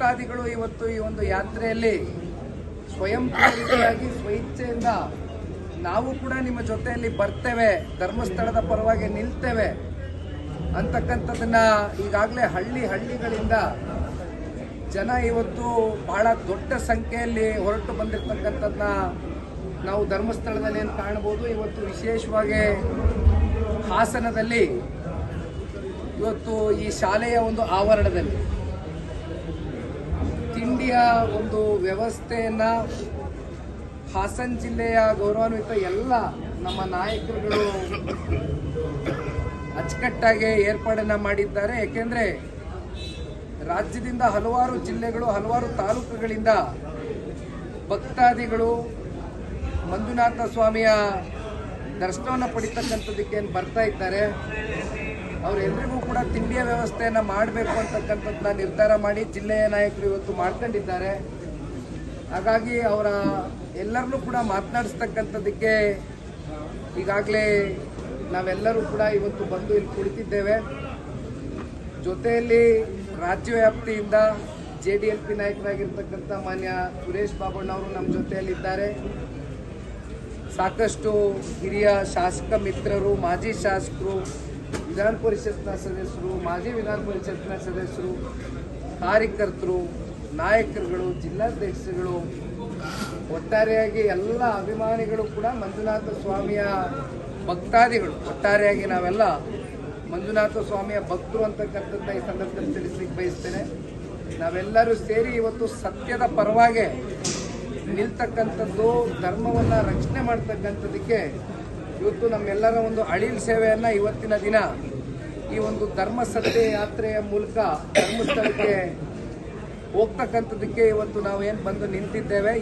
ಭಕ್ತಾದಿಗಳು ಇವತ್ತು ಈ ಒಂದು ಯಾತ್ರೆಯಲ್ಲಿ ಸ್ವಯಂ ಪ್ರೇರಿತವಾಗಿ ಸ್ವಇಚ್ಛೆಯಿಂದ ನಾವು ಕೂಡ ನಿಮ್ಮ ಜೊತೆಯಲ್ಲಿ ಬರ್ತೇವೆ, ಧರ್ಮಸ್ಥಳದ ಪರವಾಗಿ ನಿಲ್ತೇವೆ ಅಂತಕ್ಕಂಥದ್ದನ್ನ ಈಗಾಗಲೇ ಹಳ್ಳಿ ಹಳ್ಳಿಗಳಿಂದ ಜನ ಇವತ್ತು ಬಹಳ ದೊಡ್ಡ ಸಂಖ್ಯೆಯಲ್ಲಿ ಹೊರಟು ಬಂದಿರತಕ್ಕಂಥದ್ದನ್ನ ನಾವು ಧರ್ಮಸ್ಥಳದಲ್ಲಿ ಏನು ಕಾಣ್ಬೋದು. ಇವತ್ತು ವಿಶೇಷವಾಗಿ ಹಾಸನದಲ್ಲಿ ಇವತ್ತು ಈ ಶಾಲೆಯ ಒಂದು ಆವರಣದಲ್ಲಿ ಒಂದು ವ್ಯವಸ್ಥೆಯನ್ನ ಹಾಸನ ಜಿಲ್ಲೆಯ ಗೌರವಾನ್ವಿತ ಎಲ್ಲ ನಮ್ಮ ನಾಯಕರುಗಳು ಅಚ್ಚುಕಟ್ಟಾಗಿ ಏರ್ಪಾಡನ್ನ ಮಾಡಿದ್ದಾರೆ. ಏಕೆಂದರೆ ರಾಜ್ಯದಿಂದ ಹಲವಾರು ಜಿಲ್ಲೆಗಳು, ಹಲವಾರು ತಾಲೂಕುಗಳಿಂದ ಭಕ್ತಾದಿಗಳು ಮಂಜುನಾಥ ಸ್ವಾಮಿಯ ದರ್ಶನವನ್ನು ಪಡಿತಕ್ಕಂಥದ್ದಕ್ಕೆ ಬರ್ತಾ ಇದ್ದಾರೆ. ಅವರೆಲ್ಲರಿಗೂ ಕೂಡ ತಿಂಡಿಯ ವ್ಯವಸ್ಥೆಯನ್ನು ಮಾಡಬೇಕು ಅಂತಕ್ಕಂಥದ್ದನ್ನ ನಿರ್ಧಾರ ಮಾಡಿ ಜಿಲ್ಲೆಯ ನಾಯಕರು ಇವತ್ತು ಮಾಡ್ಕೊಂಡಿದ್ದಾರೆ. ಹಾಗಾಗಿ ಅವರ ಎಲ್ಲರನ್ನೂ ಕೂಡ ಮಾತನಾಡಿಸ್ತಕ್ಕಂಥದ್ದಕ್ಕೆ ಈಗಾಗಲೇ ನಾವೆಲ್ಲರೂ ಕೂಡ ಇವತ್ತು ಬಂದು ಇಲ್ಲಿ ಕುಳಿತಿದ್ದೇವೆ. ಜೊತೆಯಲ್ಲಿ ರಾಜ್ಯ ವ್ಯಾಪ್ತಿಯಿಂದ ಜೆ ಡಿ ಎಲ್ ಪಿ ನಾಯಕರಾಗಿರ್ತಕ್ಕಂಥ ಮಾನ್ಯ ಸುರೇಶ್ ಬಾಬಣ್ಣವರು ನಮ್ಮ ಜೊತೆಯಲ್ಲಿದ್ದಾರೆ. ಸಾಕಷ್ಟು ಹಿರಿಯ ಶಾಸಕ ಮಿತ್ರರು, ಮಾಜಿ ಶಾಸಕರು ವಿಧಾನ ಪರಿಷತ್ನ ಸದಸ್ಯರು, ಮಾಜಿ ವಿಧಾನ ಪರಿಷತ್ನ ಸದಸ್ಯರು, ಕಾರ್ಯಕರ್ತರು, ನಾಯಕರುಗಳು, ಜಿಲ್ಲಾಧ್ಯಕ್ಷರುಗಳು, ಒಟ್ಟಾರೆಯಾಗಿ ಎಲ್ಲ ಅಭಿಮಾನಿಗಳು ಕೂಡ ಮಂಜುನಾಥ ಸ್ವಾಮಿಯ ಭಕ್ತಾದಿಗಳು. ಒಟ್ಟಾರೆಯಾಗಿ ನಾವೆಲ್ಲ ಮಂಜುನಾಥ ಸ್ವಾಮಿಯ ಭಕ್ತರು ಅಂತಕ್ಕಂಥದ್ದು ಈ ಸಂದರ್ಭದಲ್ಲಿ ತಿಳಿಸ್ಲಿಕ್ಕೆ ಬಯಸ್ತೇನೆ. ನಾವೆಲ್ಲರೂ ಸೇರಿ ಇವತ್ತು ಸತ್ಯದ ಪರವಾಗಿ ನಿಲ್ತಕ್ಕಂಥದ್ದು, ಧರ್ಮವನ್ನು ರಕ್ಷಣೆ ಮಾಡ್ತಕ್ಕಂಥದ್ದಕ್ಕೆ ಇವತ್ತು ನಮ್ಮೆಲ್ಲರ ಒಂದು ಅಳಿಲ್ ಸೇವೆಯನ್ನು ಇವತ್ತಿನ ದಿನ ಈ ಒಂದು ಧರ್ಮ ಸತ್ಯ ಯಾತ್ರೆಯ ಮೂಲಕ ಧರ್ಮಸ್ಥಳಕ್ಕೆ ಹೋಗ್ತಕ್ಕಂಥದ್ದಕ್ಕೆ ಇವತ್ತು ನಾವು ಏನು ಬಂದು ನಿಂತಿದ್ದೇವೆ.